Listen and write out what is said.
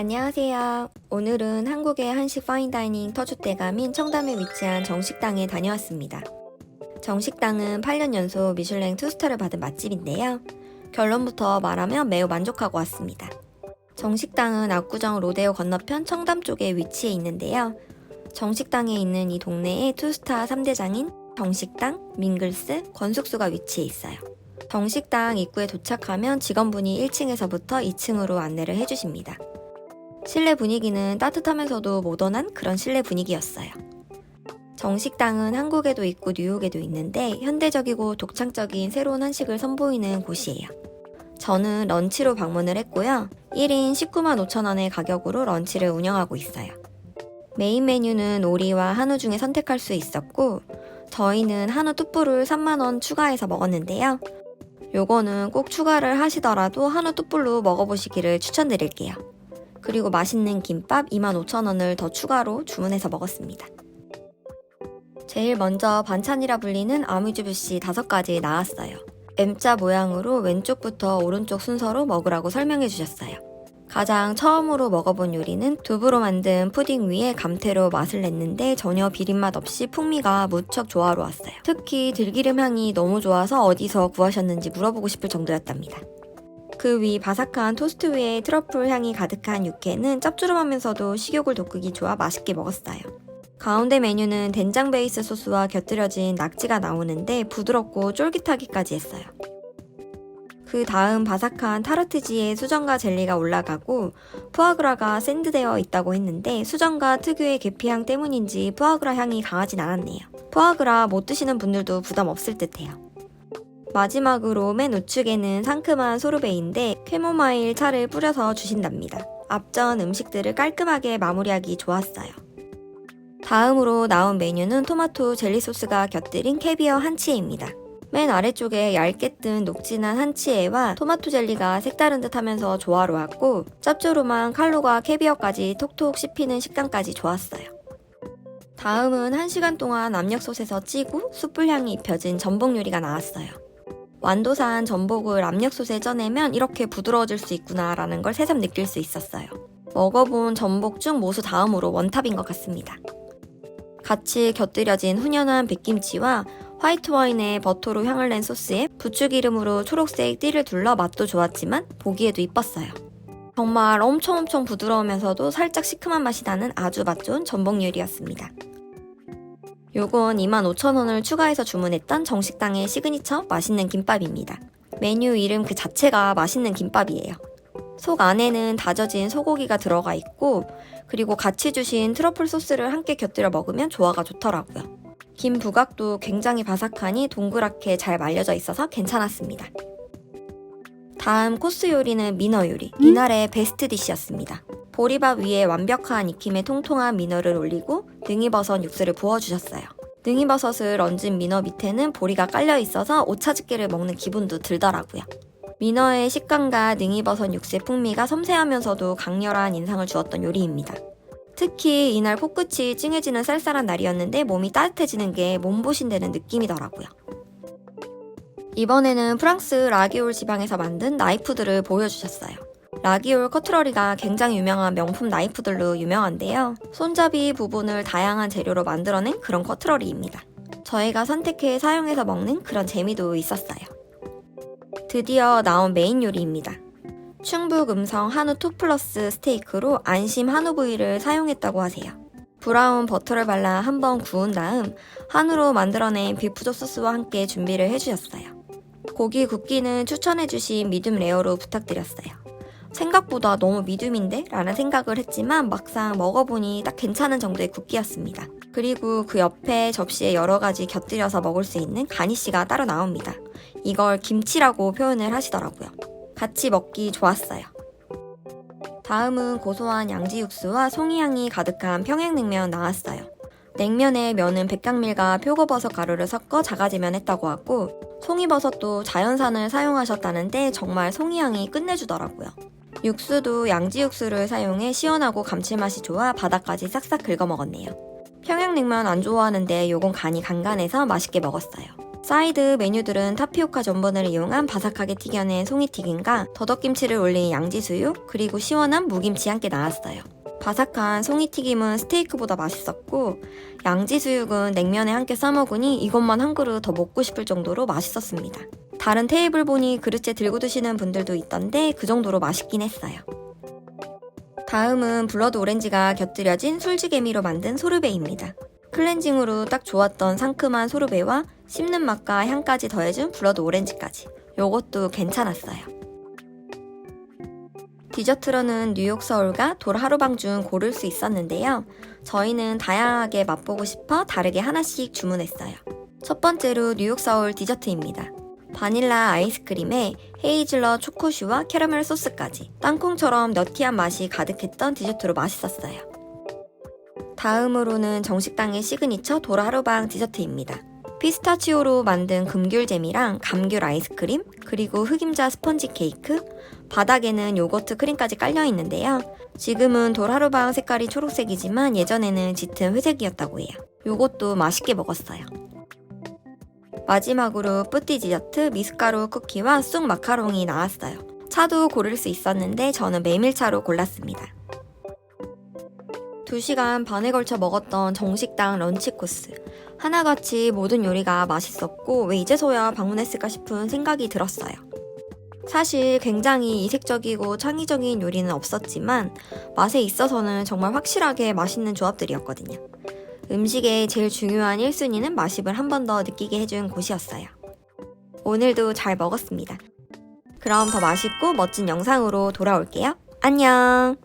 안녕하세요. 오늘은 한국의 한식 파인다이닝 터줏대감인 청담에 위치한 정식당에 다녀왔습니다. 정식당은 8년 연속 미슐랭 투스타를 받은 맛집인데요. 결론부터 말하면 매우 만족하고 왔습니다. 정식당은 압구정 로데오 건너편 청담 쪽에 위치해 있는데요. 정식당에 있는 이 동네에 투스타 3대장인 정식당, 밍글스, 건숙수가 위치해 있어요. 정식당 입구에 도착하면 직원분이 1층에서부터 2층으로 안내를 해주십니다. 실내 분위기는 따뜻하면서도 모던한 그런 실내 분위기였어요. 정식당은 한국에도 있고 뉴욕에도 있는데 현대적이고 독창적인 새로운 한식을 선보이는 곳이에요. 저는 런치로 방문을 했고요. 1인 19만 5천 원의 가격으로 런치를 운영하고 있어요. 메인 메뉴는 오리와 한우 중에 선택할 수 있었고 저희는 한우 뚜뿔을 3만 원 추가해서 먹었는데요. 요거는 꼭 추가를 하시더라도 한우 뚜뿔로 먹어보시기를 추천드릴게요. 그리고 맛있는 김밥 25,000원을 더 추가로 주문해서 먹었습니다. 제일 먼저 반찬이라 불리는 아미주부시 5가지 나왔어요. M자 모양으로 왼쪽부터 오른쪽 순서로 먹으라고 설명해 주셨어요. 가장 처음으로 먹어본 요리는 두부로 만든 푸딩 위에 감태로 맛을 냈는데 전혀 비린맛 없이 풍미가 무척 조화로웠어요. 특히 들기름 향이 너무 좋아서 어디서 구하셨는지 물어보고 싶을 정도였답니다. 그위 바삭한 토스트 위에 트러플 향이 가득한 육회는 짭조름하면서도 식욕을 돋구기 좋아 맛있게 먹었어요. 가운데 메뉴는 된장 베이스 소스와 곁들여진 낙지가 나오는데 부드럽고 쫄깃하기까지 했어요. 그 다음 바삭한 타르트지에 수정과 젤리가 올라가고 푸아그라가 샌드되어 있다고 했는데 수정과 특유의 계피향 때문인지 푸아그라 향이 강하진 않았네요. 푸아그라 못 드시는 분들도 부담 없을 듯해요. 마지막으로 맨 우측에는 상큼한 소르베인데 캐모마일 차를 뿌려서 주신답니다. 앞전 음식들을 깔끔하게 마무리하기 좋았어요. 다음으로 나온 메뉴는 토마토 젤리 소스가 곁들인 캐비어 한치에입니다. 맨 아래쪽에 얇게 뜬 녹진한 한치에와 토마토 젤리가 색다른 듯 하면서 조화로웠고 짭조름한 칼로가 캐비어까지 톡톡 씹히는 식감까지 좋았어요. 다음은 1시간 동안 압력솥에서 찌고 숯불향이 입혀진 전복 요리가 나왔어요. 완도산 전복을 압력솥에 쪄내면 이렇게 부드러워질 수 있구나 라는 걸 새삼 느낄 수 있었어요. 먹어본 전복 중 모수 다음으로 원탑인 것 같습니다. 같이 곁들여진 훈연한 백김치와 화이트 와인에 버터로 향을 낸 소스에 부추기름으로 초록색 띠를 둘러 맛도 좋았지만 보기에도 이뻤어요. 정말 엄청 엄청 부드러우면서도 살짝 시큼한 맛이 나는 아주 맛 좋은 전복 요리였습니다. 요건 25,000원을 추가해서 주문했던 정식당의 시그니처 맛있는 김밥입니다. 메뉴 이름 그 자체가 맛있는 김밥이에요. 속 안에는 다져진 소고기가 들어가 있고 그리고 같이 주신 트러플 소스를 함께 곁들여 먹으면 조화가 좋더라고요. 김 부각도 굉장히 바삭하니 동그랗게 잘 말려져 있어서 괜찮았습니다. 다음 코스 요리는 민어 요리. 이날의 베스트 디시였습니다. 보리밥 위에 완벽한 익힘의 통통한 민어를 올리고 능이버섯 육수를 부어주셨어요. 능이버섯을 얹은 민어 밑에는 보리가 깔려 있어서 오차즈케를 먹는 기분도 들더라고요. 민어의 식감과 능이버섯 육수의 풍미가 섬세하면서도 강렬한 인상을 주었던 요리입니다. 특히 이날 코끝이 찡해지는 쌀쌀한 날이었는데 몸이 따뜻해지는 게 몸보신되는 느낌이더라고요. 이번에는 프랑스 라기올 지방에서 만든 나이프들을 보여주셨어요. 라기올 커트러리가 굉장히 유명한 명품 나이프들로 유명한데요. 손잡이 부분을 다양한 재료로 만들어낸 그런 커트러리입니다. 저희가 선택해 사용해서 먹는 그런 재미도 있었어요. 드디어 나온 메인 요리입니다. 충북 음성 한우 2 플러스 스테이크로 안심 한우 부위를 사용했다고 하세요. 브라운 버터를 발라 한번 구운 다음 한우로 만들어낸 비프조 소스와 함께 준비를 해주셨어요. 고기 굽기는 추천해주신 미듬 레어로 부탁드렸어요. 생각보다 너무 미듬인데? 라는 생각을 했지만 막상 먹어보니 딱 괜찮은 정도의 굽기였습니다. 그리고 그 옆에 접시에 여러 가지 곁들여서 먹을 수 있는 가니쉬가 따로 나옵니다. 이걸 김치라고 표현을 하시더라고요. 같이 먹기 좋았어요. 다음은 고소한 양지 육수와 송이향이 가득한 평양냉면 나왔어요. 냉면에 면은 백강밀과 표고버섯 가루를 섞어 자가지면 했다고 하고 송이버섯도 자연산을 사용하셨다는데 정말 송이향이 끝내주더라고요. 육수도 양지 육수를 사용해 시원하고 감칠맛이 좋아 바닥까지 싹싹 긁어 먹었네요. 평양냉면 안 좋아하는데 요건 간이 간간해서 맛있게 먹었어요. 사이드 메뉴들은 타피오카 전분을 이용한 바삭하게 튀겨낸 송이튀김과 더덕김치를 올린 양지수육, 그리고 시원한 무김치 함께 나왔어요. 바삭한 송이튀김은 스테이크보다 맛있었고, 양지수육은 냉면에 함께 싸먹으니 이것만 한 그릇 더 먹고 싶을 정도로 맛있었습니다. 다른 테이블 보니 그릇째 들고 드시는 분들도 있던데 그 정도로 맛있긴 했어요. 다음은 블러드 오렌지가 곁들여진 술지개미로 만든 소르베입니다. 클렌징으로 딱 좋았던 상큼한 소르베와 씹는 맛과 향까지 더해준 블러드 오렌지까지. 요것도 괜찮았어요. 디저트로는 뉴욕 서울과 돌 하루방 중 고를 수 있었는데요. 저희는 다양하게 맛보고 싶어 다르게 하나씩 주문했어요. 첫 번째로 뉴욕 서울 디저트입니다. 바닐라 아이스크림에 헤이즐넛 초코슈와 캐러멜 소스까지 땅콩처럼 너티한 맛이 가득했던 디저트로 맛있었어요. 다음으로는 정식당의 시그니처 도라 하루방 디저트입니다. 피스타치오로 만든 금귤잼이랑 감귤 아이스크림, 그리고 흑임자 스펀지 케이크, 바닥에는 요거트 크림까지 깔려 있는데요. 지금은 돌하루방 색깔이 초록색이지만 예전에는 짙은 회색이었다고 해요. 요것도 맛있게 먹었어요. 마지막으로 뿌띠 디저트 미숫가루 쿠키와 쑥 마카롱이 나왔어요. 차도 고를 수 있었는데 저는 메밀차로 골랐습니다. 2시간 반에 걸쳐 먹었던 정식당 런치 코스. 하나같이 모든 요리가 맛있었고 왜 이제서야 방문했을까 싶은 생각이 들었어요. 사실 굉장히 이색적이고 창의적인 요리는 없었지만 맛에 있어서는 정말 확실하게 맛있는 조합들이었거든요. 음식의 제일 중요한 1순위는 맛입을 한 번 더 느끼게 해준 곳이었어요. 오늘도 잘 먹었습니다. 그럼 더 맛있고 멋진 영상으로 돌아올게요. 안녕!